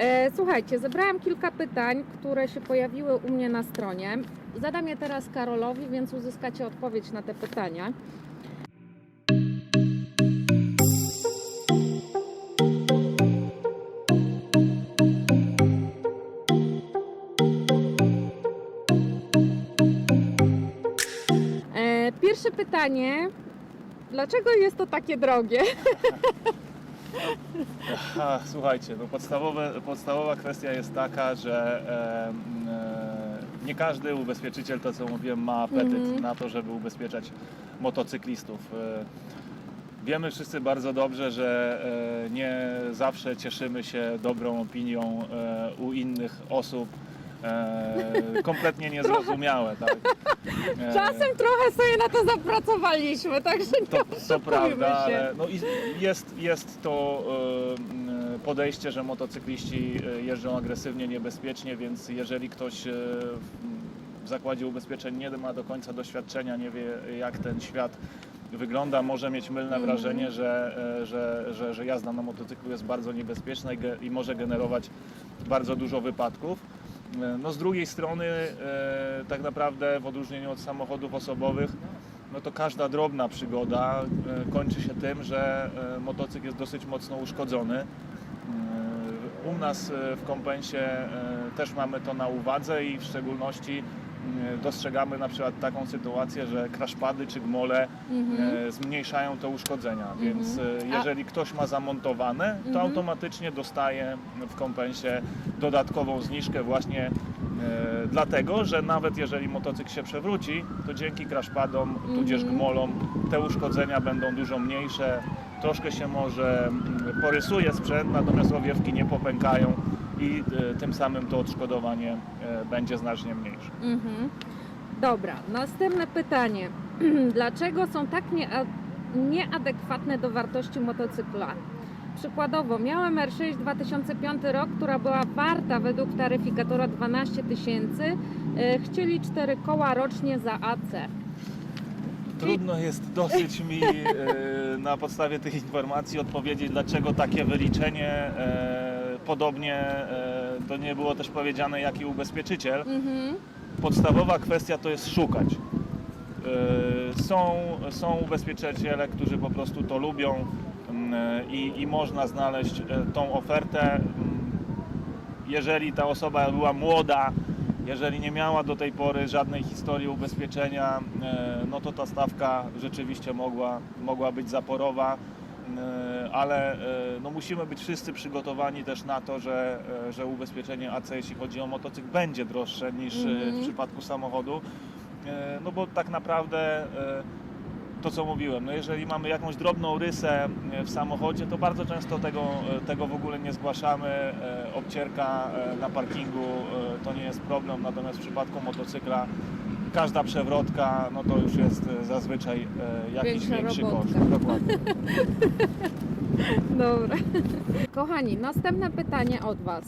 E, słuchajcie, zebrałam kilka pytań, które się pojawiły u mnie na stronie. Zadam je teraz Karolowi, więc uzyskacie odpowiedź na te pytania. E, pierwsze pytanie. Dlaczego jest to takie drogie? Słuchajcie, no podstawowe, podstawowa kwestia jest taka, że e, e, nie każdy ubezpieczyciel, to co mówiłem, ma apetyt Mhm. na to, żeby ubezpieczać motocyklistów. E, wiemy wszyscy bardzo dobrze, że e, nie zawsze cieszymy się dobrą opinią e, u innych osób. E, kompletnie niezrozumiałe, tak? E, Czasem trochę sobie na to zapracowaliśmy, także nie to, to prawda, się. ale no i jest, jest to e, podejście, że motocykliści jeżdżą agresywnie, niebezpiecznie, więc jeżeli ktoś e, w- zakładzie ubezpieczeń nie ma do końca doświadczenia, nie wie jak ten świat wygląda, może mieć mylne Mhm. wrażenie, że, że, że, że jazda na motocyklu jest bardzo niebezpieczna i, i może generować bardzo dużo wypadków. No z drugiej strony e, tak naprawdę w odróżnieniu od samochodów osobowych no to każda drobna przygoda e, kończy się tym, że e, motocykl jest dosyć mocno uszkodzony. U nas w kompensie też mamy to na uwadze i w szczególności dostrzegamy na przykład taką sytuację, że crashpady czy gmole Mhm. e, zmniejszają te uszkodzenia, więc e, jeżeli ktoś ma zamontowane, to Mhm. automatycznie dostaje w kompensie dodatkową zniżkę właśnie e, dlatego, że nawet jeżeli motocykl się przewróci, to dzięki crashpadom, tudzież Mhm. gmolom te uszkodzenia będą dużo mniejsze, troszkę się może mm, porysuje sprzęt, natomiast owiewki nie popękają i e, tym samym to odszkodowanie e, będzie znacznie mniejsze. Mhm. Dobra, następne pytanie. Dlaczego są tak niea- nieadekwatne do wartości motocykla? Przykładowo, miałem R6 2005 rok, która była warta według taryfikatora 12 tysięcy. E, Chcieli 4 koła rocznie za AC. Trudno jest dosyć mi na podstawie tych informacji odpowiedzieć, dlaczego takie wyliczenie. E, Podobnie e, to nie było też powiedziane, jaki ubezpieczyciel. Mhm. Podstawowa kwestia to jest szukać. E, Są, są ubezpieczyciele, którzy po prostu to lubią mm, i, i można znaleźć e, tą ofertę. Jeżeli ta osoba była młoda, jeżeli nie miała do tej pory żadnej historii ubezpieczenia, e, no to ta stawka rzeczywiście mogła, mogła być zaporowa, e, ale e, no musimy być wszyscy przygotowani też na to, że, e, że ubezpieczenie AC, jeśli chodzi o motocykl, będzie droższe niż e, Mhm. w przypadku samochodu. E, No bo tak naprawdę e, to co mówiłem, no jeżeli mamy jakąś drobną rysę e, w samochodzie, to bardzo często tego, e, tego w ogóle nie zgłaszamy. E, Obcierka na parkingu to nie jest problem, natomiast w przypadku motocykla każda przewrotka, no to już jest zazwyczaj jakiś Większa większy robotka. koszt. Dokładnie. Dobra. Kochani, następne pytanie od Was.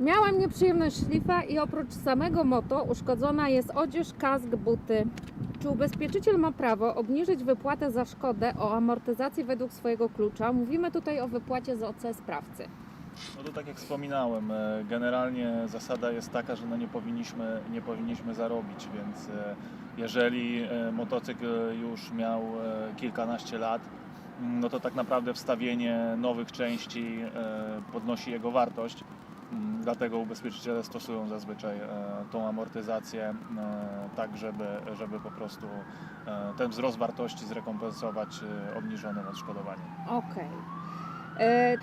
Miałam nieprzyjemność szlifa i oprócz samego moto uszkodzona jest odzież, kask, buty. Czy ubezpieczyciel ma prawo obniżyć wypłatę za szkodę o amortyzacji według swojego klucza? Mówimy tutaj o wypłacie z OC sprawcy. No to tak jak wspominałem, e, generalnie zasada jest taka, że no nie powinniśmy, nie powinniśmy zarobić, więc e, jeżeli e, motocykl już miał kilkanaście lat, mm, no to tak naprawdę wstawienie nowych części podnosi jego wartość. Mm, Dlatego ubezpieczyciele stosują zazwyczaj e, tą amortyzację e, tak, żeby, żeby po prostu e, ten wzrost wartości zrekompensować obniżonym odszkodowaniem. Okej. E,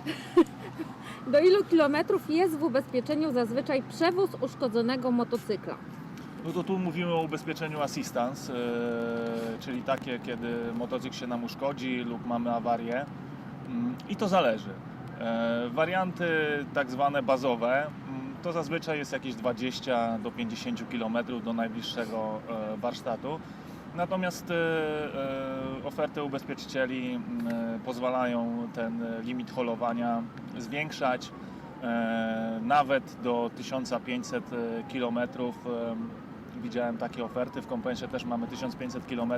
Do ilu kilometrów jest w ubezpieczeniu zazwyczaj przewóz uszkodzonego motocykla? No to tu mówimy o ubezpieczeniu assistance, czyli takie, kiedy motocykl się nam uszkodzi lub mamy awarię. Mm, I to zależy. E, Warianty tak zwane bazowe mm, to zazwyczaj jest jakieś 20 do 50 km do najbliższego e, warsztatu. Natomiast e, oferty ubezpieczycieli mm, pozwalają ten limit holowania zwiększać nawet do 1500 km. Widziałem takie oferty, w kompensie też mamy 1500 km,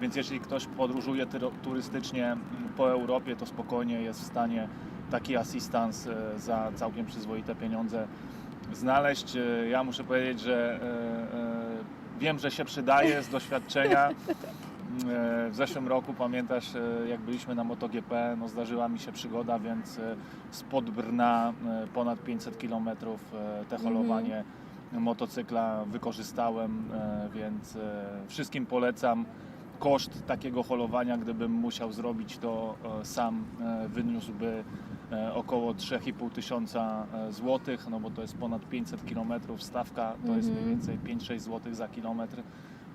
więc jeśli ktoś podróżuje turystycznie mm, po Europie, to spokojnie jest w stanie taki asystans e, za całkiem przyzwoite pieniądze znaleźć. E, Ja muszę powiedzieć, że e, wiem, że się przydaje z doświadczenia. W zeszłym roku pamiętasz, jak byliśmy na MotoGP, no zdarzyła mi się przygoda, więc spod Brna ponad 500 km te holowanie motocykla wykorzystałem, więc wszystkim polecam. Koszt takiego holowania, gdybym musiał zrobić to e, sam, e, wyniósłby e, około 3,5 tysiąca złotych, no bo to jest ponad 500 km, stawka to jest mniej Mhm. więcej 5-6 złotych za kilometr.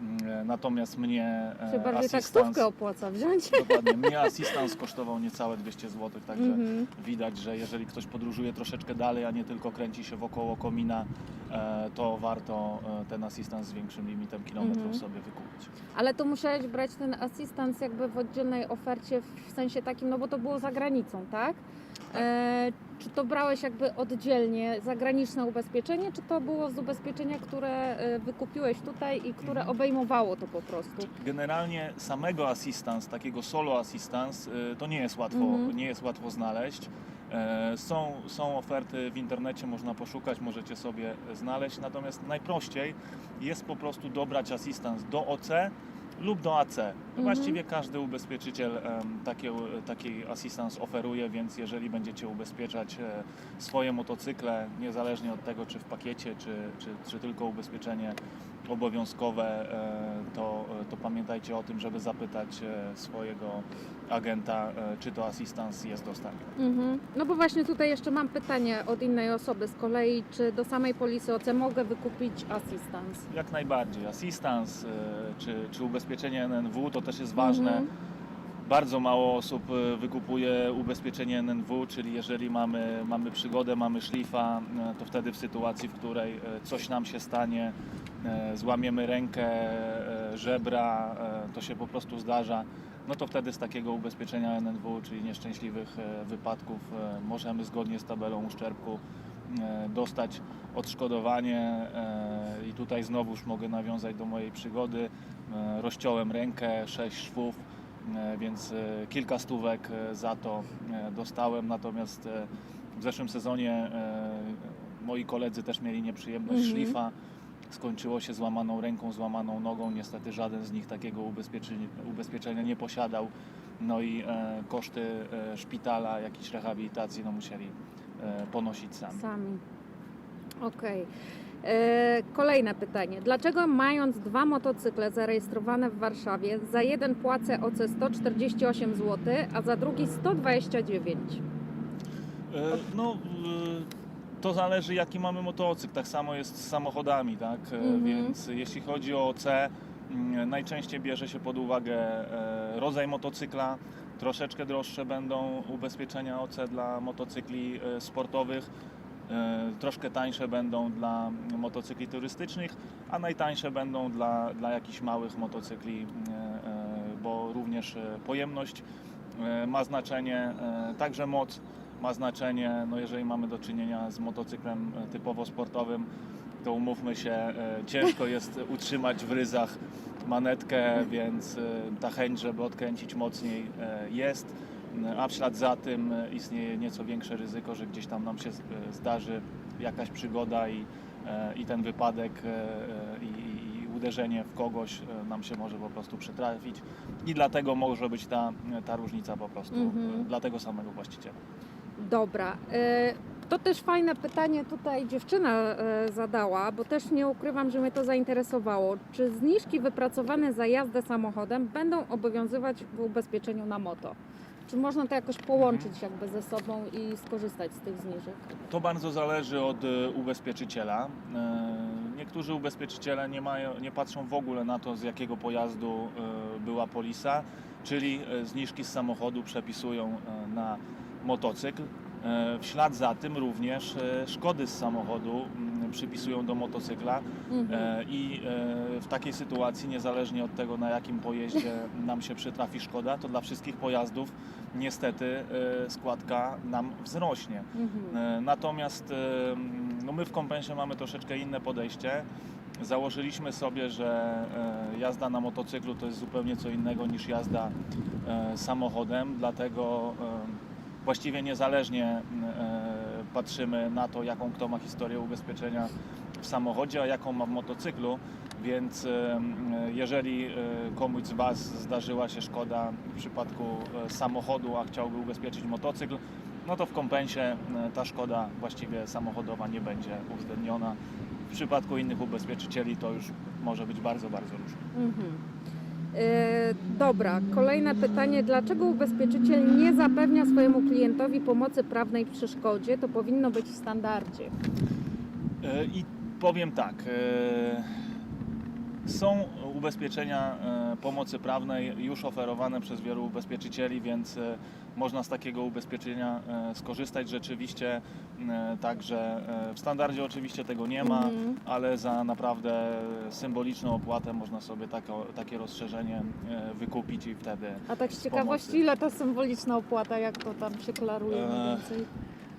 Mm, e, Natomiast mnie e, Czy bardziej asystans- taksówkę opłaca wziąć? Dokładnie, mnie asystans kosztował niecałe 200 zł, także Mhm. widać, że jeżeli ktoś podróżuje troszeczkę dalej, a nie tylko kręci się wokoło komina, e, to warto e, ten asystans z większym limitem kilometrów Mhm. sobie wykupić. Ale to musiałeś brać ten asystans jakby w oddzielnej ofercie, w sensie takim, no bo to było za granicą, tak? E, czy to brałeś jakby oddzielnie zagraniczne ubezpieczenie, czy to było z ubezpieczenia, które e, wykupiłeś tutaj i które Mhm. obejmowało to po prostu? Generalnie samego asystans, takiego solo asystans, y, to nie jest łatwo, Mhm. nie jest łatwo znaleźć. E, Są, są oferty w internecie, można poszukać, możecie sobie znaleźć, natomiast najprościej jest po prostu dobrać asystans do OC lub do AC. Właściwie każdy ubezpieczyciel takie, taki asystans oferuje, więc jeżeli będziecie ubezpieczać e, swoje motocykle, niezależnie od tego, czy w pakiecie, czy, czy, czy tylko ubezpieczenie obowiązkowe, e, to, to pamiętajcie o tym, żeby zapytać e, swojego agenta, e, czy to asystans jest dostępny. Mhm. No bo właśnie tutaj jeszcze mam pytanie od innej osoby z kolei, czy do samej polisy OC mogę wykupić asystans? Jak najbardziej. Asystans e, czy, czy ubezpieczenie NNW to też jest ważne. Mhm. Bardzo mało osób e, wykupuje ubezpieczenie NNW, czyli jeżeli mamy, mamy przygodę, mamy szlifa, e, to wtedy w sytuacji, w której e, coś nam się stanie, złamiemy rękę, żebra, to się po prostu zdarza, no to wtedy z takiego ubezpieczenia NNW, czyli nieszczęśliwych wypadków, możemy zgodnie z tabelą uszczerbku dostać odszkodowanie i tutaj znowuż mogę nawiązać do mojej przygody. Rozciąłem rękę, sześć szwów, więc e, kilka stówek e, za to e, dostałem, natomiast e, w zeszłym sezonie e, moi koledzy też mieli nieprzyjemność Mhm. szlifa. Skończyło się złamaną ręką, złamaną nogą. Niestety żaden z nich takiego ubezpieczenia, ubezpieczenia nie posiadał. No i e, koszty e, szpitala, jakiejś rehabilitacji no, musieli e, ponosić sami. Sami. Okej. E, Kolejne pytanie. Dlaczego mając dwa motocykle zarejestrowane w Warszawie, za jeden płacę OC 148 zł, a za drugi 129? E, No, e, to zależy jaki mamy motocykl. Tak samo jest z samochodami, tak? E, Mhm. Więc jeśli chodzi o OC, mm, najczęściej bierze się pod uwagę e, rodzaj motocykla. Troszeczkę droższe będą ubezpieczenia OC dla motocykli e, sportowych. E, Troszkę tańsze będą dla motocykli turystycznych, a najtańsze będą dla, dla jakichś małych motocykli, e, e, bo również pojemność ma znaczenie, także moc ma znaczenie. No jeżeli mamy do czynienia z motocyklem typowo sportowym, to umówmy się, ciężko jest utrzymać w ryzach manetkę, więc ta chęć, żeby odkręcić mocniej jest, a w ślad za tym istnieje nieco większe ryzyko, że gdzieś tam nam się e, zdarzy jakaś przygoda i, e, i ten wypadek e, i, uderzenie w kogoś nam się może po prostu przytrafić i dlatego może być ta, ta różnica po prostu Mhm. dla tego samego właściciela. Dobra. To też fajne pytanie tutaj dziewczyna zadała, bo też nie ukrywam, że mnie to zainteresowało. Czy zniżki wypracowane za jazdę samochodem będą obowiązywać w ubezpieczeniu na moto? Czy można to jakoś połączyć jakby ze sobą i skorzystać z tych zniżek? To bardzo zależy od e, ubezpieczyciela. E, Niektórzy ubezpieczyciele nie, mają, nie patrzą w ogóle na to, z jakiego pojazdu e, była polisa, czyli zniżki z samochodu przepisują na motocykl. W ślad za tym również szkody z samochodu przypisują do motocykla Mhm. E, I e, w takiej sytuacji, niezależnie od tego, na jakim pojeździe nam się przytrafi szkoda, to dla wszystkich pojazdów niestety e, składka nam wzrośnie. Mhm. Natomiast no my w kompensie mamy troszeczkę inne podejście. Założyliśmy sobie, że jazda na motocyklu to jest zupełnie co innego niż jazda samochodem, dlatego właściwie niezależnie patrzymy na to, jaką kto ma historię ubezpieczenia w samochodzie, a jaką ma w motocyklu. Więc jeżeli e, komuś z Was zdarzyła się szkoda w przypadku e, samochodu, a chciałby ubezpieczyć motocykl, no to w kompensie e, ta szkoda właściwie samochodowa nie będzie uwzględniona. W przypadku innych ubezpieczycieli to już może być bardzo, bardzo różnie. Mhm. E, dobra, kolejne pytanie. Dlaczego ubezpieczyciel nie zapewnia swojemu klientowi pomocy prawnej przy szkodzie? To powinno być w standardzie. E, I powiem tak. Są ubezpieczenia e, pomocy prawnej już oferowane przez wielu ubezpieczycieli, więc e, można z takiego ubezpieczenia e, skorzystać rzeczywiście. Także w standardzie oczywiście tego nie ma, Mhm. ale za naprawdę symboliczną opłatę można sobie tako, takie rozszerzenie wykupić i wtedy A tak z ciekawości, pomocy. ile to symboliczna opłata, jak to tam się klaruje mniej więcej?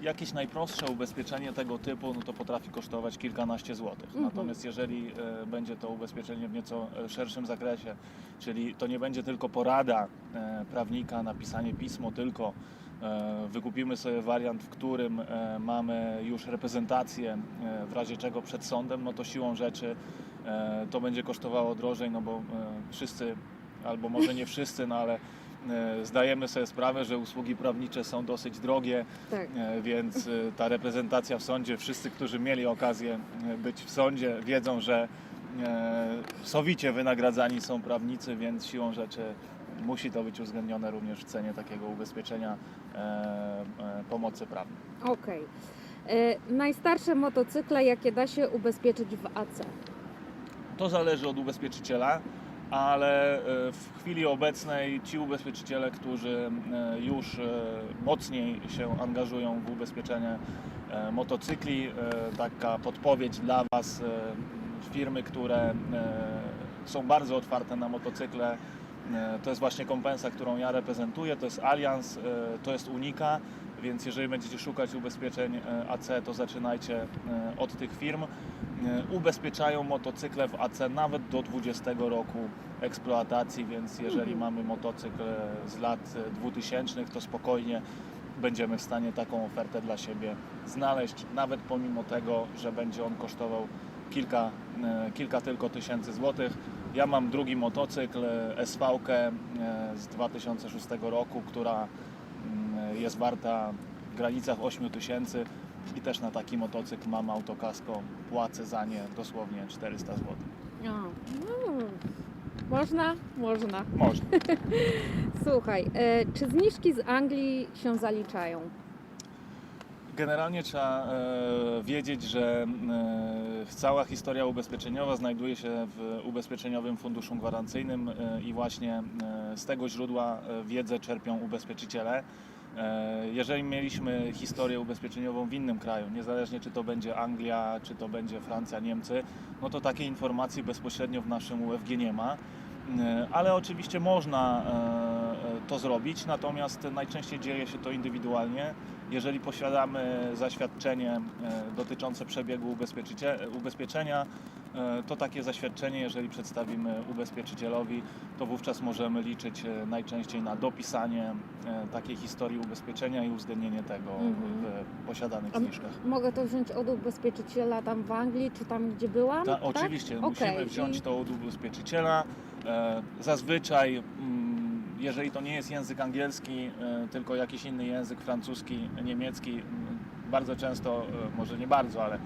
Jakieś najprostsze ubezpieczenie tego typu no to potrafi kosztować kilkanaście złotych. Mhm. Natomiast jeżeli e, będzie to ubezpieczenie w nieco e, szerszym zakresie, czyli to nie będzie tylko porada e, prawnika, napisanie pismo, tylko e, wykupimy sobie wariant, w którym e, mamy już reprezentację e, w razie czego przed sądem, no to siłą rzeczy e, to będzie kosztowało drożej, no bo e, wszyscy, albo może nie wszyscy, no ale zdajemy sobie sprawę, że usługi prawnicze są dosyć drogie, Tak. E, Więc e, ta reprezentacja w sądzie, wszyscy, którzy mieli okazję e, być w sądzie, wiedzą, że e, sowicie wynagradzani są prawnicy, więc siłą rzeczy musi to być uwzględnione również w cenie takiego ubezpieczenia e, e, pomocy prawnej. Okej. E, Najstarsze motocykle, jakie da się ubezpieczyć w AC? To zależy od ubezpieczyciela, ale e, w chwili obecnej ci ubezpieczyciele, którzy e, już e, mocniej się angażują w ubezpieczenie motocykli, taka podpowiedź dla Was, firmy, które są bardzo otwarte na motocykle, to jest właśnie kompensa, którą ja reprezentuję, to jest Allianz, to jest Unika, więc jeżeli będziecie szukać ubezpieczeń e, AC, to zaczynajcie e, od tych firm. E, Ubezpieczają motocykle w AC nawet do 20 roku eksploatacji, więc jeżeli Mhm. mamy motocykl z lat e, 2000, to spokojnie będziemy w stanie taką ofertę dla siebie znaleźć, nawet pomimo tego, że będzie on kosztował kilka, kilka tylko tysięcy złotych. Ja mam drugi motocykl, e, z 2006 roku, która jest warta w granicach 8 tysięcy i też na taki motocykl mam autokasko, płacę za nie dosłownie 400 zł. No, można? Można. Można. Słuchaj, e, czy zniżki z Anglii się zaliczają? Generalnie trzeba e, wiedzieć, że e, cała historia ubezpieczeniowa znajduje się w Ubezpieczeniowym Funduszu Gwarancyjnym e, i właśnie e, z tego źródła e, wiedzę czerpią ubezpieczyciele. E, jeżeli mieliśmy historię ubezpieczeniową w innym kraju, niezależnie czy to będzie Anglia, czy to będzie Francja, Niemcy, no to takiej informacji bezpośrednio w naszym UFG nie ma. E, Ale oczywiście można e, to zrobić, natomiast najczęściej dzieje się to indywidualnie. Jeżeli posiadamy zaświadczenie e, dotyczące przebiegu ubezpieczenia, e, to takie zaświadczenie, jeżeli przedstawimy ubezpieczycielowi, to wówczas możemy liczyć e, najczęściej na dopisanie takiej historii ubezpieczenia i uwzględnienie tego Mhm. w posiadanych A m- zniżkach. Mogę to wziąć od ubezpieczyciela tam w Anglii, czy tam gdzie byłam? Ta, tak? oczywiście, Okej, musimy wziąć to od ubezpieczyciela. Zazwyczaj, mm, jeżeli to nie jest język angielski, e, tylko jakiś inny język, francuski, niemiecki, bardzo często, e, może nie bardzo, ale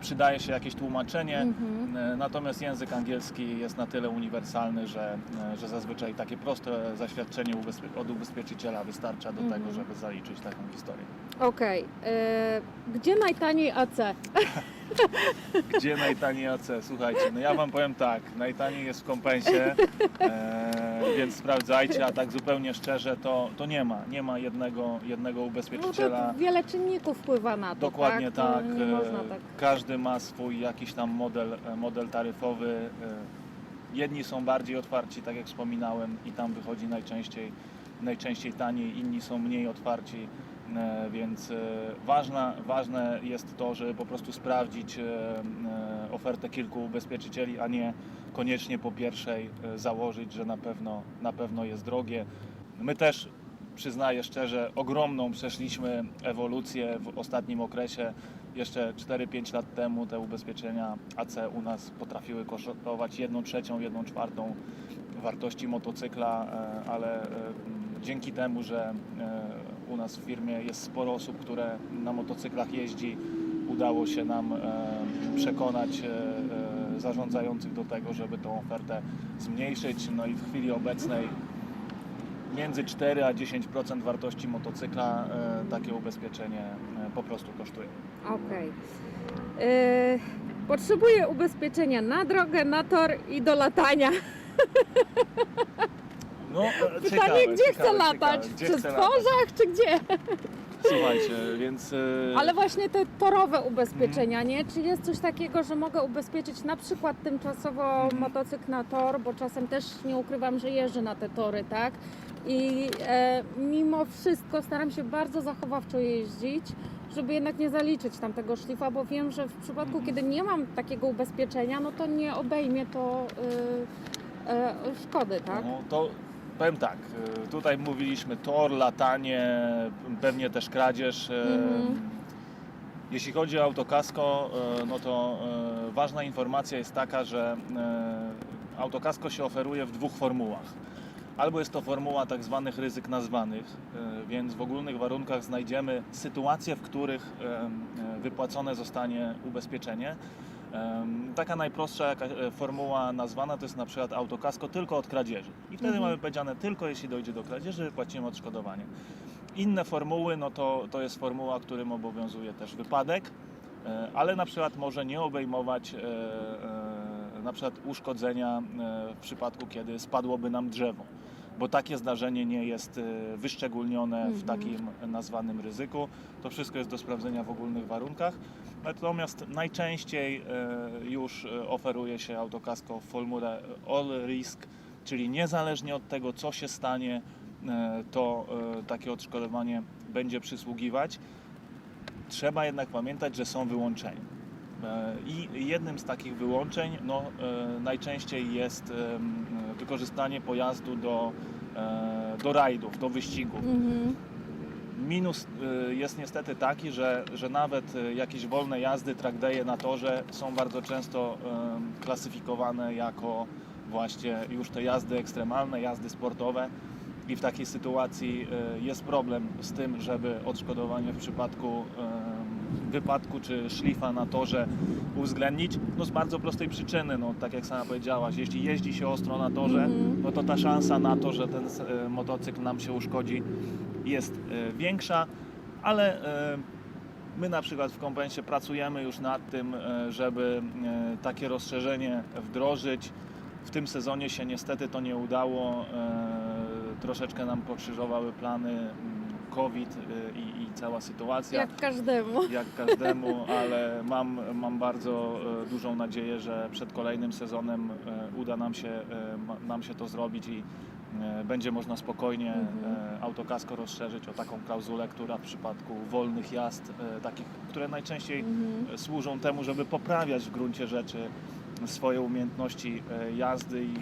przydaje się jakieś tłumaczenie. Mhm. E, Natomiast język angielski jest na tyle uniwersalny, że, że zazwyczaj takie proste zaświadczenie ubezpie- od ubezpieczyciela wystarcza do Mhm. tego, żeby zaliczyć taką historię. Okej. e, Gdzie najtaniej AC? Gdzie najtaniej AC? Słuchajcie, no ja wam powiem tak, najtaniej jest w kompensie, e, więc sprawdzajcie, a tak zupełnie szczerze to, to nie ma, nie ma jednego, jednego No ubezpieczyciela. to wiele czynników wpływa na to, Dokładnie tak? tak. To Nie e, można tak. Każdy ma swój jakiś tam model, e, model taryfowy. e, Jedni są bardziej otwarci, tak jak wspominałem, i tam wychodzi najczęściej, najczęściej taniej, inni są mniej otwarci. E, Więc e, ważna, ważne jest to, żeby po prostu sprawdzić e, ofertę kilku ubezpieczycieli, a nie koniecznie po pierwszej założyć, że na pewno, na pewno jest drogie. My też przyznaję szczerze, ogromną przeszliśmy ewolucję w ostatnim okresie. Jeszcze 4-5 lat temu te ubezpieczenia AC u nas potrafiły kosztować 1 trzecią, 1 czwartą wartości motocykla, ale dzięki temu, że u nas w firmie jest sporo osób, które na motocyklach jeździ, udało się nam e, przekonać e, e, zarządzających do tego, żeby tą ofertę zmniejszyć. No i w chwili obecnej między 4 a 10% wartości motocykla takie ubezpieczenie po prostu kosztuje. Okej. E, Potrzebuję ubezpieczenia na drogę, na tor i do latania. No, e, Pytanie, ciekawe, gdzie chcę ciekawe, latać? ciekawe. Gdzie Czy w latać? tworzach, czy gdzie? Słuchajcie, więc... e, Ale właśnie te torowe ubezpieczenia, nie? Czy jest coś takiego, że mogę ubezpieczyć na przykład tymczasowo Mhm. motocykl na tor, bo czasem też nie ukrywam, że jeżdżę na te tory, tak? I e, mimo wszystko staram się bardzo zachowawczo jeździć, żeby jednak nie zaliczyć tam tego szlifa, bo wiem, że w przypadku, Mhm. kiedy nie mam takiego ubezpieczenia, no to nie obejmie to y, e, szkody, tak? No, to powiem tak, e, tutaj mówiliśmy tor, latanie, pewnie też kradzież. e, Mhm. Jeśli chodzi o autokasko, e, no to ważna informacja jest taka, że autokasko się oferuje w dwóch formułach. Albo jest to formuła tak zwanych ryzyk nazwanych, więc w ogólnych warunkach znajdziemy sytuacje, w których wypłacone zostanie ubezpieczenie. Taka najprostsza jaka, e, formuła nazwana to jest na przykład autokasko tylko od kradzieży. I wtedy Mhm. mamy powiedziane tylko jeśli dojdzie do kradzieży, płacimy odszkodowanie. Inne formuły, no to, to jest formuła, którym obowiązuje też wypadek, e, ale na przykład może nie obejmować e, na przykład uszkodzenia w przypadku, kiedy spadłoby nam drzewo, bo takie zdarzenie nie jest e, wyszczególnione w Mhm. takim nazwanym ryzyku. To wszystko jest do sprawdzenia w ogólnych warunkach. Natomiast najczęściej e, już e, oferuje się autokasko w formule all risk, czyli niezależnie od tego, co się stanie, to takie odszkodowanie będzie przysługiwać. Trzeba jednak pamiętać, że są wyłączenia. I jednym z takich wyłączeń no, najczęściej jest wykorzystanie pojazdu do, e, do rajdów, do wyścigów. Mhm. Minus y, jest niestety taki, że, że nawet y, jakieś wolne jazdy, track day'e na torze są bardzo często klasyfikowane jako właśnie już te jazdy ekstremalne, jazdy sportowe i w takiej sytuacji jest problem z tym, żeby odszkodowanie w przypadku wypadku czy szlifa na torze uwzględnić, no z bardzo prostej przyczyny, no tak jak sama powiedziałaś, jeśli jeździ się ostro na torze, Mhm. no to ta szansa na to, że ten e, motocykl nam się uszkodzi jest e, większa, ale e, my na przykład w kompensie pracujemy już nad tym, żeby takie rozszerzenie wdrożyć. W tym sezonie się niestety to nie udało. Troszeczkę nam pokrzyżowały plany mm, COVID i cała sytuacja Jak każdemu. jak każdemu, ale mam, mam bardzo e, dużą nadzieję, że przed kolejnym sezonem e, uda nam się, e, nam się to zrobić i będzie można spokojnie Mhm. autokasko rozszerzyć o taką klauzulę, która w przypadku wolnych jazd, takich, które najczęściej Mhm. służą temu, żeby poprawiać w gruncie rzeczy swoje umiejętności e, jazdy i e,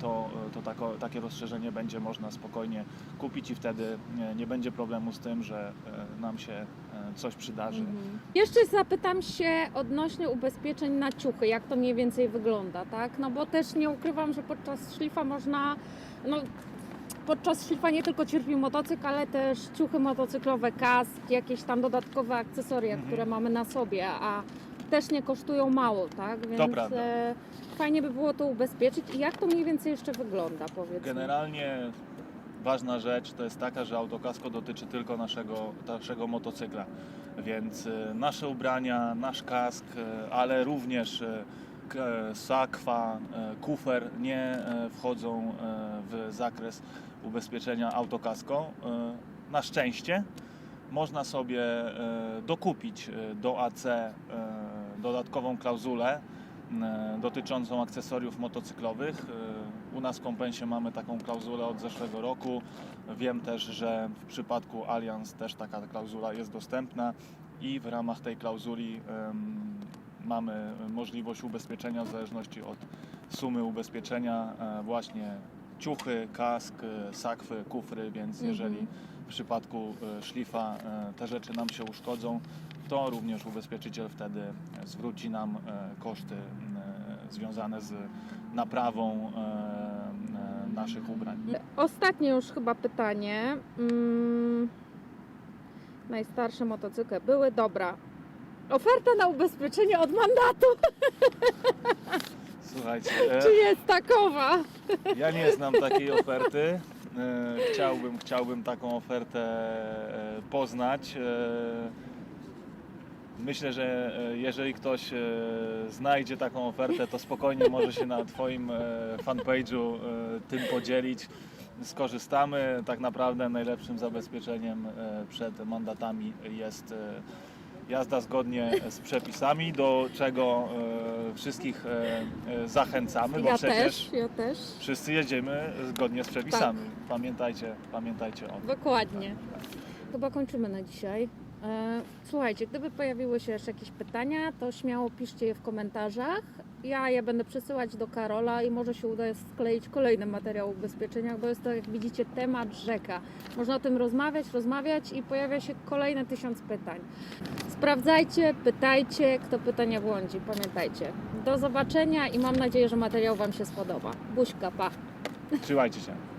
to, to tako, takie rozszerzenie będzie można spokojnie kupić i wtedy nie, będzie problemu z tym, że e, nam się e, coś przydarzy. Mhm. Jeszcze zapytam się odnośnie ubezpieczeń na ciuchy, jak to mniej więcej wygląda, tak? No bo też nie ukrywam, że podczas szlifa można, no podczas szlifa nie tylko cierpi motocykl, ale też ciuchy motocyklowe, kask, jakieś tam dodatkowe akcesoria, Mhm. które mamy na sobie, a też nie kosztują mało, tak? Więc prawda. e, fajnie by było to ubezpieczyć. I jak to mniej więcej jeszcze wygląda, powiedzmy? Generalnie ważna rzecz to jest taka, że autokasko dotyczy tylko naszego, naszego motocykla, więc e, nasze ubrania, nasz kask, e, ale również sakwa, kufer nie wchodzą w zakres ubezpieczenia autokasko. Na szczęście można sobie dokupić do AC dodatkową klauzulę e, dotyczącą akcesoriów motocyklowych. E, U nas w kompensie mamy taką klauzulę od zeszłego roku. Wiem też, że w przypadku Allianz też taka klauzula jest dostępna i w ramach tej klauzuli mamy możliwość ubezpieczenia w zależności od sumy ubezpieczenia e, właśnie ciuchy, kask, sakwy, kufry, więc Mhm. jeżeli w przypadku szlifa te rzeczy nam się uszkodzą, to również ubezpieczyciel wtedy zwróci nam e, koszty e, związane z naprawą e, naszych ubrań. Ostatnie już chyba pytanie. Mm, najstarsze motocykle były dobra. Oferta na ubezpieczenie od mandatu, Słuchajcie, czy jest takowa? ja nie znam takiej oferty. Chciałbym, chciałbym taką ofertę poznać. Myślę, że e, jeżeli ktoś e, znajdzie taką ofertę, to spokojnie może się na Twoim e, fanpage'u tym podzielić. Skorzystamy. Tak naprawdę najlepszym zabezpieczeniem przed mandatami jest jazda zgodnie z przepisami, do czego e, wszystkich e, zachęcamy, bo Ja przecież też, ja też. wszyscy jedziemy zgodnie z przepisami. Pamiętajcie, pamiętajcie o tym. Dokładnie. Chyba kończymy na dzisiaj. E, Słuchajcie, gdyby pojawiły się jeszcze jakieś pytania, to śmiało piszcie je w komentarzach. Ja je będę przesyłać do Karola i może się uda skleić kolejny materiał o ubezpieczeniach, bo jest to, jak widzicie, temat rzeka. Można o tym rozmawiać, rozmawiać i pojawia się kolejne tysiąc pytań. Sprawdzajcie, pytajcie, kto pytania błądzi. Pamiętajcie. Do zobaczenia i mam nadzieję, że materiał Wam się spodoba. Buźka, pa! Trzymajcie się.